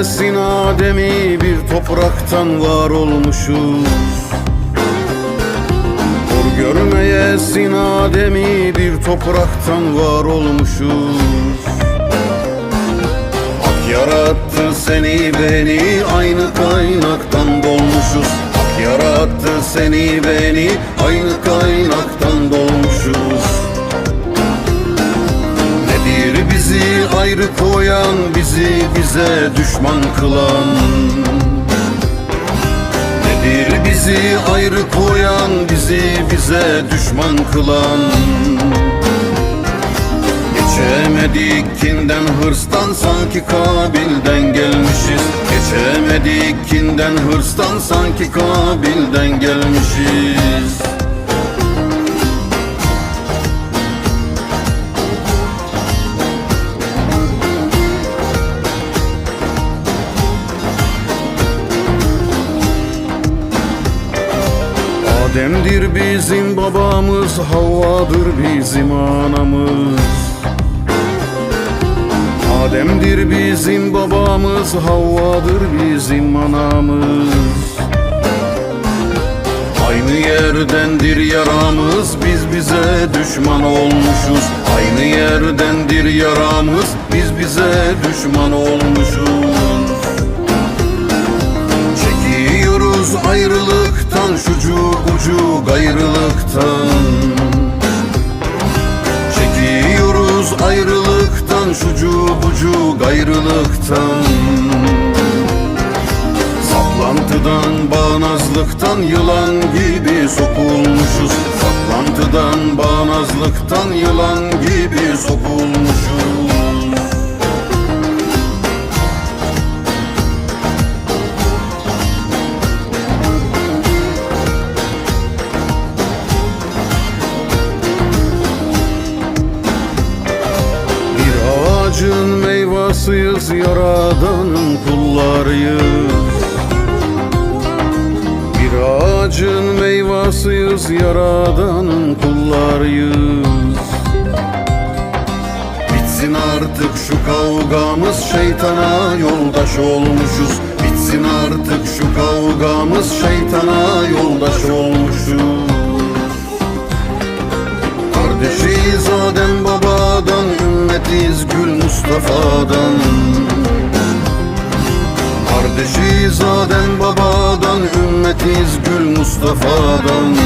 Adem'i bir topraktan var olmuşuz. Hor görmeyesin Adem'i bir topraktan var olmuşuz. Hak yarattı seni beni aynı kaynaktan dolmuşuz. Hak yarattı seni beni aynı kaynaktan ayrı koyan bizi bize düşman kılan. Nedir bizi ayrı koyan bizi bize düşman kılan? Geçemedik kinden hırstan sanki Kabil'den gelmişiz. Geçemedik kinden hırstan sanki Kabil'den gelmişiz Adem'dir bizim babamız, Havva'dır bizim anamız. Adem'dir bizim babamız, Havva'dır bizim anamız. Aynı yerdendir yaramız, biz bize düşman olmuşuz. Aynı yerdendir yaramız, biz bize düşman olmuşuz ayrılıktan şucu ucu gayrılıktan. Çekiyoruz ayrılıktan şucu bucu gayrılıktan. Saplantıdan bağnazlıktan yılan gibi sokulmuşuz. Saplantıdan bağnazlıktan yılan gibi sokulmuşuz meyvasıyız yaradanın kullarıyız. Bir ağacın meyvasıyız yaradanın kullarıyız. Bitsin artık şu kavgamız şeytana yoldaş olmuşuz. Bitsin artık şu kavgamız şeytana Kardeşiz Adem babadan Ümmetiz Gül Mustafa'dan